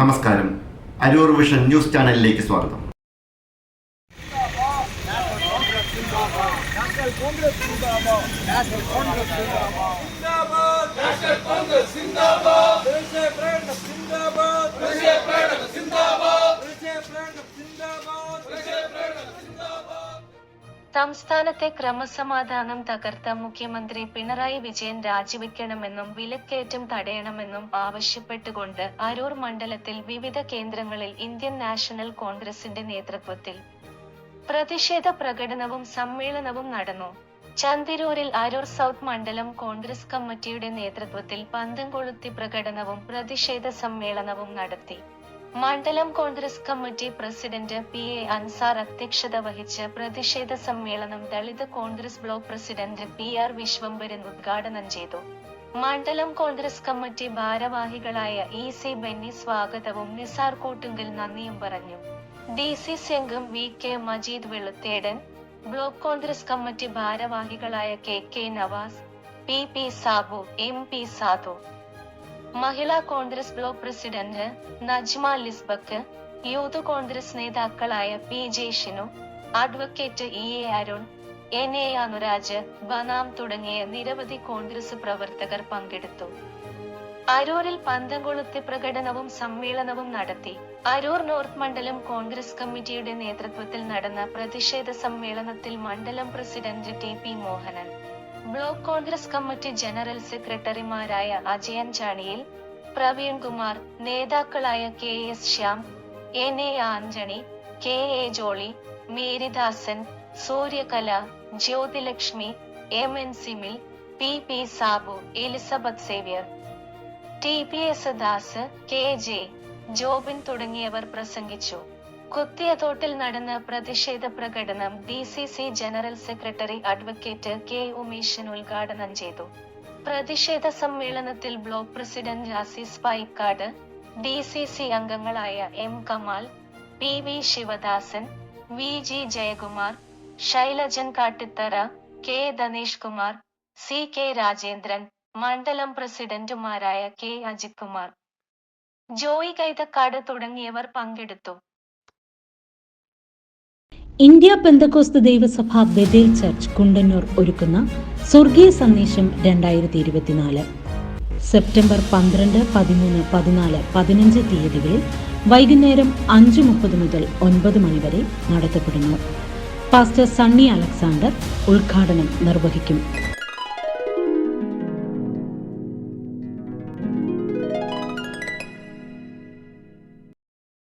നമസ്കാരം. Aroor vision news ചാനലിലേക്ക് സ്വാഗതം. നാഷണൽ കോൺഗ്രസ് സംസ്ഥാനത്തെ ക്രമസമാധാനം തകർത്ത മുഖ്യമന്ത്രി പിണറായി വിജയൻ രാജിവെക്കണമെന്നും വിലക്കയറ്റം തടയണമെന്നും ആവശ്യപ്പെട്ടുകൊണ്ട് അരൂർ മണ്ഡലത്തിൽ വിവിധ കേന്ദ്രങ്ങളിൽ ഇന്ത്യൻ നാഷണൽ കോൺഗ്രസിന്റെ നേതൃത്വത്തിൽ പ്രതിഷേധ പ്രകടനവും സമ്മേളനവും നടന്നു. ചന്തിരൂരിൽ അരൂർ സൗത്ത് മണ്ഡലം കോൺഗ്രസ് കമ്മിറ്റിയുടെ നേതൃത്വത്തിൽ പന്തം കൊളുത്തി പ്രകടനവും പ്രതിഷേധ സമ്മേളനവും നടത്തി. മണ്ഡലം Congress committee president P A Ansar അധ്യക്ഷത വഹിച്ച പ്രതിഷേധ സമ്മേളനം Dalit Congress block president P R Vishwambharan ഉദ്ഘാടനം ചെയ്തു. മണ്ഡലം കോൺഗ്രസ് കമ്മിറ്റി ഭാരവാഹികളായ ഇ സി ബെന്നി സ്വാഗതവും നിസാർ കൂട്ടുങ്കൽ നന്ദിയും പറഞ്ഞു. D C സെങ്കും V K Majeed Veluthedan block Congress committee ഭാരവാഹികളായ K K Navas P P Sabu M P Sadhu Mahila Congress block president Najma Lisbak youth Congress നേതാക്കളായ P J Shinu advocate E A Arun N A Anuraj ബനാം തുടങ്ങിയ നിരവധി കോൺഗ്രസ് പ്രവർത്തകർ പങ്കെടുത്തു. അരൂരിൽ പന്തംകൊളുത്തി പ്രകടനവും സമ്മേളനവും നടത്തി. അരൂർ നോർത്ത് മണ്ഡലം കോൺഗ്രസ് കമ്മിറ്റിയുടെ നേതൃത്വത്തിൽ നടന്ന പ്രതിഷേധ സമ്മേളനത്തിൽ മണ്ഡലം president T P Mohanan block Congress committee general സെക്രട്ടറിമാരായ അജയൻ ചാണിയിൽ പ്രവീൺ കുമാർ നേതാക്കളായ K S Shyam N A Antony K A Jolly Maridasan Suryakala Jyothilakshmi M N Simil P P Sabu Elizabeth Xavier. T P S Das K J Jobin തുടങ്ങിയവർ പ്രസംഗിച്ചു. കുത്തിയതോട്ടിൽ നടന്ന പ്രതിഷേധ പ്രകടനം D C C general secretary advocate K Umeshan ഉദ്ഘാടനം ചെയ്തു. പ്രതിഷേധ സമ്മേളനത്തിൽ block president Azeez Paikkad D C C അംഗങ്ങളായ M. Kamal P. V. Shivadasan V. G. Jayakumar Shailajan Kattithara K. Dhanesh Kumar C. K. Rajendran മണ്ഡലം പ്രസിഡന്റുമാരായ K. Ajith Kumar Joy Kaithakkad തുടങ്ങിയവർ പങ്കെടുത്തു. India Pentecost ദൈവസഭ ബദേൽ ചർച്ച് കുണ്ടന്നൂർ ഒരുക്കുന്ന സ്വർഗീയ സന്ദേശം രണ്ടായിരത്തി ഇരുപത്തിനാല് സെപ്റ്റംബർ പന്ത്രണ്ട് പതിമൂന്ന് പതിനാല് പതിനഞ്ച് തീയതികളിൽ വൈകുന്നേരം അഞ്ച് മുപ്പത് മുതൽ ഒൻപത് മണി വരെ നടത്തപ്പെടുന്നു. പാസ്റ്റർ സണ്ണി അലക്സാണ്ടർ ഉദ്ഘാടനം നിർവഹിക്കും.